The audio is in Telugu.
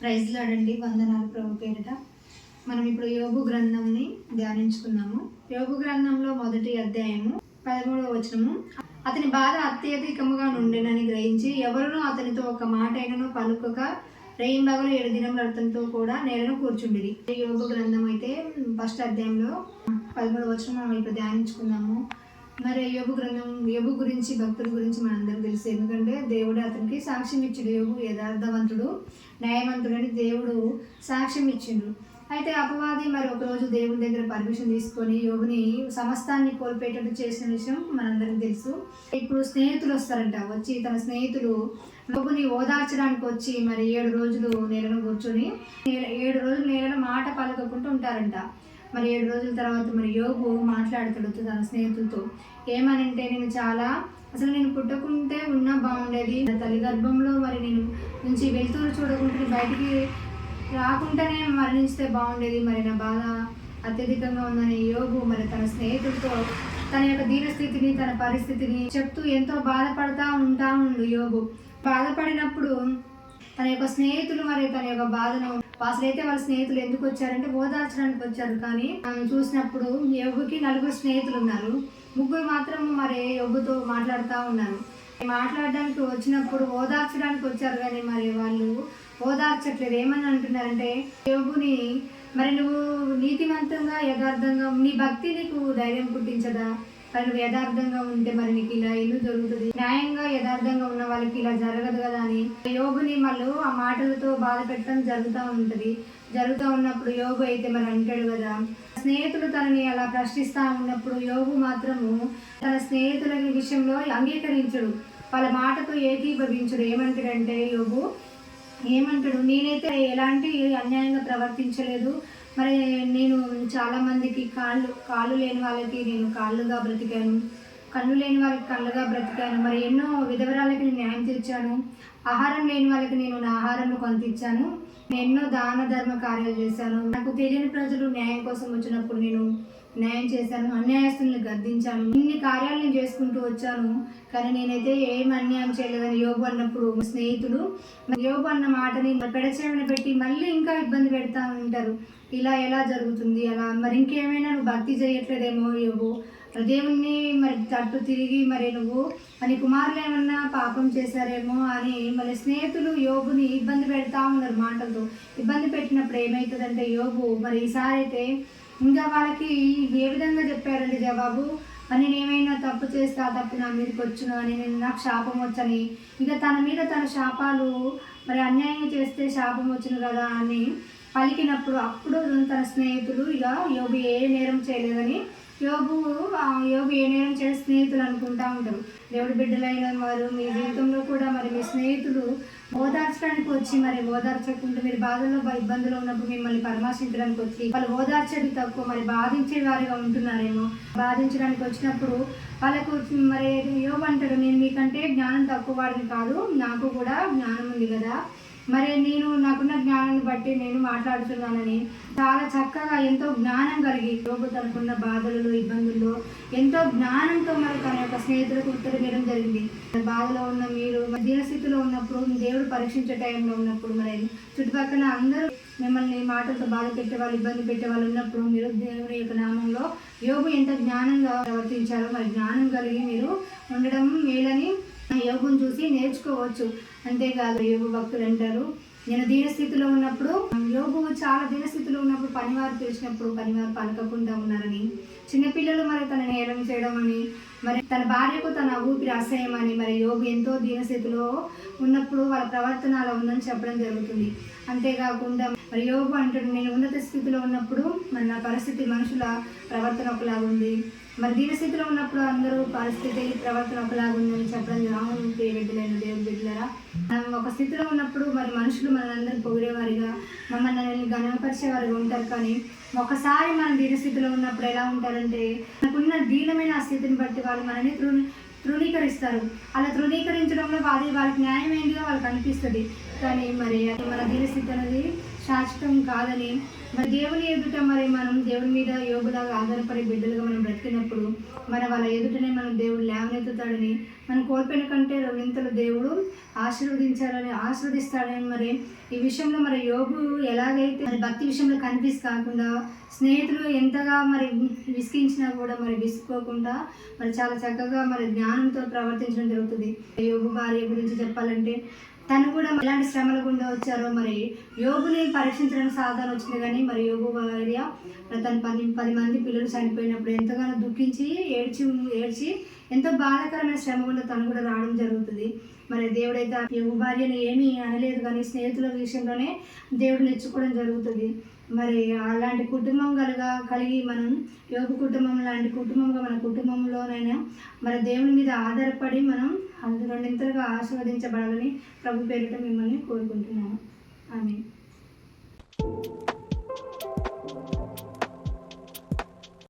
ప్రైజ్ లాడండి వందనాలు ప్రభు పేరిట. మనం ఇప్పుడు యోగు గ్రంథంని ధ్యానించుకున్నాము. యోగు గ్రంథంలో మొదటి అధ్యాయము పదమూడవ వచనము. అతని బాధ అత్యధికముగా నుండెనని గ్రహించి ఎవరునూ అతనితో ఒక మాట అయినను పలుకక రేయింబగలు ఏడు దినముల అతనితో కూడా నేలను కూర్చుండేది యోగు యోగ గ్రంథం అయితే ఫస్ట్ అధ్యాయంలో పదమూడవ వచనం మనం ఇప్పుడు ధ్యానించుకున్నాము మరి యోగు గ్రంథం యోగు గురించి భక్తుల గురించి మనందరం తెలుసు. ఎందుకంటే దేవుడు అతనికి సాక్ష్యం ఇచ్చాడు. యోగు యథార్థవంతుడు న్యాయవంతుడని దేవుడు సాక్ష్యం ఇచ్చిండు. అయితే అపవాది మరి ఒకరోజు దేవుడి దగ్గర పర్మిషన్ తీసుకొని యోగుని సమస్తాన్ని కోల్పోయేటట్టు చేసిన విషయం మనందరికీ తెలుసు. ఇప్పుడు స్నేహితులు వస్తారంట. వచ్చి తన స్నేహితులు యోగుని ఓదార్చడానికి వచ్చి మరి ఏడు రోజులు నేలను కూర్చొని నేల- ఏడు రోజులు నేలను మాట పలకకుండా ఉంటారంట. మరి ఏడు రోజుల తర్వాత మరి యోగు మాట్లాడుతాడు తన స్నేహితులతో ఏమనంటే నేను చాలా అసలు నేను పుట్టకుంటే ఉన్నా బాగుండేది. నా తల్లి గర్భంలో మరి నేను నుంచి వెళ్తూరు చూడకుంటే బయటికి రాకుండానే మరణిస్తే బాగుండేది. మరి నా బాధ అత్యధికంగా ఉందని యోగు మరి తన స్నేహితులతో తన యొక్క దీనస్థితిని తన పరిస్థితిని చెప్తూ ఎంతో బాధపడతా ఉంటా ఉండు యోగు బాధపడినప్పుడు తన యొక్క స్నేహితులు మరి తన యొక్క బాధను అసలైతే వాళ్ళ స్నేహితులు ఎందుకు వచ్చారంటే ఓదార్చడానికి వచ్చారు. కానీ మనం చూసినప్పుడు యోగుకి నలుగురు స్నేహితులు ఉన్నారు. ముగ్గురు మాత్రం మరి యోగుతో మాట్లాడుతూ ఉన్నారు. మాట్లాడడానికి వచ్చినప్పుడు ఓదార్చడానికి వచ్చారు కానీ మరి వాళ్ళు ఓదార్చట్లేదు. ఏమని అంటున్నారంటే యోగుని మరి నువ్వు నీతివంతంగా యథార్థంగా నీ భక్తి నీకు ధైర్యం పుట్టించదా? వాళ్ళకి యథార్థంగా ఉంటే మరి నీకు ఇలా ఇల్లు జరుగుతుంది న్యాయంగా యథార్థంగా ఉన్న వాళ్ళకి ఇలా జరగదు కదా అని. యోగుని మళ్ళీ ఆ మాటలతో బాధ పెట్టడం జరుగుతూ ఉంటుంది. జరుగుతూ ఉన్నప్పుడు యోగు అయితే మరి అంటాడు కదా. స్నేహితులు తనని అలా ప్రశ్నిస్తా ఉన్నప్పుడు యోగు మాత్రము తన స్నేహితుల విషయంలో అంగీకరించడు. వాళ్ళ మాటతో ఏకీభవించడు. ఏమంటాడంటే యోగు ఏమంటాడు? నేనైతే ఎలాంటి అన్యాయంగా ప్రవర్తించలేదు. మరి నేను చాలా మందికి కాళ్ళు కాళ్ళు లేని వాళ్ళకి నేను కాళ్ళుగా బ్రతికాను. కళ్ళు లేని వాళ్ళకి కళ్ళుగా బ్రతికాను. మరి ఎన్నో విధవరాలకి నేను న్యాయం తీర్చాను. ఆహారం లేని వాళ్ళకి నేను నా ఆహారం కొంత ఇచ్చాను నేను ఎన్నో దాన ధర్మ కార్యాలు చేశాను. నాకు తెలియని ప్రజలు న్యాయం కోసం వచ్చినప్పుడు నేను న్యాయం చేశాను అన్యాయస్తుల్ని గద్దించాను ఇన్ని కార్యాలు నేను చేసుకుంటూ వచ్చాను. కానీ నేనైతే ఏం అన్యాయం చేయలేదని యోగు అన్నప్పుడు స్నేహితుడు యోగు అన్న మాటని పెడచేమని పెట్టి మళ్ళీ ఇంకా ఇబ్బంది పెడతా ఉంటారు. ఇలా ఎలా జరుగుతుంది? అలా మరి ఇంకేమైనా నువ్వు భక్తి చేయట్లేదేమో యోగు దేవుణ్ణి మరి తట్టు తిరిగి మరి నువ్వు అని కుమారులు ఏమన్నా పాపం చేశారేమో అని మరి స్నేహితులు యోగుని ఇబ్బంది పెడతా ఉన్నారు మాటలతో. ఇబ్బంది పెట్టినప్పుడు ఏమవుతుందంటే యోగు మరి ఈసారి అయితే ఇంకా వాళ్ళకి ఏ విధంగా చెప్పారండి జవాబు? అని నేను ఏమైనా తప్పు చేస్తే ఆ తప్పు నా మీదకి వచ్చును అని నేను నాకు శాపం వచ్చని ఇక తన మీద తన శాపాలు మరి అన్యాయం చేస్తే శాపం వచ్చును కదా అని పలికినప్పుడు అప్పుడు తన స్నేహితులు ఇక యోగి ఏ నేరం చేయలేదని యోగు యోగు ఏ నేరం చేసే స్నేహితులు అనుకుంటా ఉంటారు. దేవుడి బిడ్డలైన వారు మీ జీవితంలో కూడా మరి మీ స్నేహితులు ఓదార్చడానికి వచ్చి మరి ఓదార్చకుండా మీరు బాధల్లో ఇబ్బందులు ఉన్నప్పుడు మిమ్మల్ని పరామర్శించడానికి వచ్చి వాళ్ళు ఓదార్చడం తక్కువ మరి బాధించే వారిగా ఉంటున్నారేమో. బాధించడానికి వచ్చినప్పుడు వాళ్ళకు మరి యోగు అంటారు నేను మీకంటే జ్ఞానం తక్కువ వాడిని కాదు నాకు కూడా జ్ఞానం ఉంది కదా. మరి నేను నాకున్న జ్ఞానాన్ని బట్టి నేను మాట్లాడుతున్నానని చాలా చక్కగా ఎంతో జ్ఞానం కలిగి యోగు తనకున్న బాధలలో ఇబ్బందుల్లో ఎంతో జ్ఞానంతో మరి తన యొక్క స్నేహితులకు ఉత్తరం ఇవ్వడం జరిగింది. బాధలో ఉన్న మీరు దీనస్థితిలో ఉన్నప్పుడు దేవుడు పరీక్షించే టైంలో ఉన్నప్పుడు మరి చుట్టుపక్కల అందరూ మిమ్మల్ని మాటలతో బాధ పెట్టే వాళ్ళు ఇబ్బంది పెట్టే వాళ్ళు ఉన్నప్పుడు మీరు దేవుని యొక్క నామంలో యోగు ఎంత జ్ఞానంగా ప్రవర్తించారో మరి జ్ఞానం కలిగి మీరు ఉండడం మేలని యోగం చూసి నేర్చుకోవచ్చు. అంతేకాదు యోగ భక్తులు అంటారు నేను దీనస్థితిలో ఉన్నప్పుడు యోగు చాలా దీనస్థితిలో ఉన్నప్పుడు పనివారు పిలిచినప్పుడు పనివారు పలకకుండా ఉన్నారని చిన్నపిల్లలు మరి తన నేరం చేయడం అని మరి తన భార్యకు తన ఊపిరి అసహ్యం అని మరి యోగు ఎంతో దీనస్థితిలో ఉన్నప్పుడు వాళ్ళ ప్రవర్తన అలా ఉందని చెప్పడం జరుగుతుంది. అంతేకాకుండా మరి యోగు అంటాడు నేను ఉన్నత స్థితిలో ఉన్నప్పుడు మరి నా పరిస్థితి మనుషుల ప్రవర్తన ఒకలాగా ఉంది. మరి దీనస్థితిలో ఉన్నప్పుడు అందరూ పరిస్థితి ప్రవర్తన ఒకలాగా ఉందని చెప్పడం అవును ప్రియ బిడ్డలైన దేవుడి బిడ్డలరా మనం ఒక స్థితిలో ఉన్నప్పుడు మరి మనుషులు మనందరూ పొగిడేవారిగా మమ్మల్ని ఘనపరిచేవారిగా ఉంటారు కానీ ఒకసారి మనం దీనస్థితిలో ఉన్నప్పుడు ఎలా ఉంటారంటే మనకున్న దీనమైన ఆ స్థితిని బట్టి వాళ్ళు మనని తృ తృణీకరిస్తారు. అలా తృణీకరించడంలో వారి వాళ్ళకి న్యాయం ఏంటిగా వాళ్ళకి అనిపిస్తుంది. కానీ మరి అది మన దీనస్థితి అనేది శాశ్వతం కాదని మరి దేవుని ఎదుట మరి మనం దేవుని మీద యోగులాగా ఆధారపడి బిడ్డలుగా మనం బ్రతికినప్పుడు మరి వాళ్ళ ఎదుటనే మనం దేవుడు లేవనెత్తుతాడని మనం కోల్పోయిన కంటే రెండింతలు దేవుడు ఆశీర్వదించాలని ఆశీర్వదిస్తాడని మరి ఈ విషయంలో మరి యోగు ఎలాగైతే మరి భక్తి విషయంలో కన్ఫ్యూజ్ కాకుండా స్నేహితులు ఎంతగా మరి విసిగించినా కూడా మరి విసుకోకుండా మరి చాలా చక్కగా మరి జ్ఞానంతో ప్రవర్తించడం జరుగుతుంది. యోగు భార్య గురించి చెప్పాలంటే తను కూడా ఎలాంటి శ్రమల గుండా వచ్చారో మరి యోగుని పరీక్షించడానికి సాధన వచ్చింది కానీ మరి యోగు భార్య తను పది పది మంది పిల్లలు చనిపోయినప్పుడు ఎంతగానో దుఃఖించి ఏడ్చి ఏడ్చి ఎంతో బాధాకరమైన శ్రమ గుండా తను కూడా రావడం జరుగుతుంది. మరి దేవుడైతే యోగు భార్యను ఏమీ అనలేదు కానీ స్నేహితుల విషయంలోనే దేవుడు నేర్చుకోవడం జరుగుతుంది. మరి అలాంటి కుటుంబం కలగా కలిగి మనం యోగ కుటుంబం లాంటి కుటుంబంగా మన కుటుంబంలోనైనా మరి దేవుని మీద ఆధారపడి మనం అందు రెండింతలుగా ఆశీర్వదించబడాలని ప్రభు పేరిట మిమ్మల్ని కోరుకుంటున్నాను ఆమె